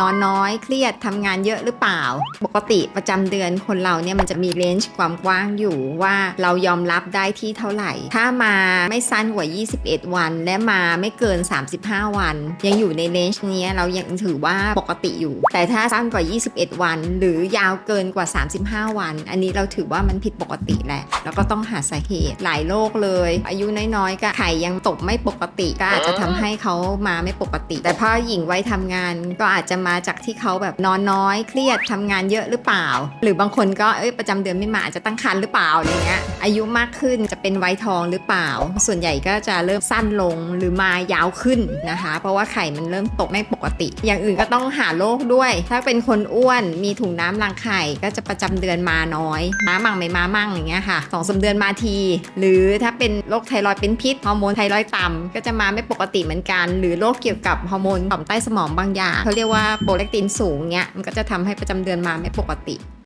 นอนน้อยเครียดทำงานเยอะหรือเปล่า ปกติประจำเดือนคนเราเนี่ยมันจะมีเลนจ์ความกว้างอยู่ว่าเรายอมรับได้ที่เท่าไหร่ ถ้ามาไม่สั้นกว่า 21 วัน และมาไม่เกิน 35 วัน ยังอยู่ในเลนจ์นี้เรายังถือว่าปกติอยู่ แต่ถ้าสั้นกว่า 21 วัน หรือยาวเกินกว่า 35 วัน อันนี้เราถือว่ามันผิดปกติแหละแล้วก็ต้องหาสาเหตุหลายโรคเลย อายุน้อยๆก็ไข่ยังตกไม่ปกติก็อาจจะทำให้เขามาไม่ปกติ แต่พอหญิงวัยทำงานก็อาจจะมาจากที่เขาแบบนอนน้อยเครียดทำงานเยอะหรือเปล่า หรือบางคนก็เอ้ยประจำเดือนไม่มาอาจจะตั้งครรภ์หรือเปล่าอะไรเงี้ยอายุมากขึ้นจะเป็นวัยทองหรือเปล่า ส่วนใหญ่ก็จะเริ่มสั้นลงหรือมายาวขึ้นนะคะ เพราะว่าไข่มันเริ่มตกไม่ปกติ อย่างอื่นก็ต้องหาโรคด้วย ถ้าเป็นคนอ้วนมีถุงน้ำรังไข่ก็จะประจำเดือนมาน้อย ม้ามั่งไม่ม้ามั่งอย่างเงี้ยค่ะสองสามเดือนมาที หรือถ้าเป็นโรคไทรอยด์เป็นพิษฮอร์โมนไทรอยด์ต่ำก็จะมาไม่ปกติเหมือนกัน หรือโรคเกี่ยวกับฮอร์โมนต่อมใต้สมองบางอย่างเขาเรียกว่าโปรเลกตินสูงเนี้ยมันก็จะทำให้ประจำเดือนมาไม่ปกติ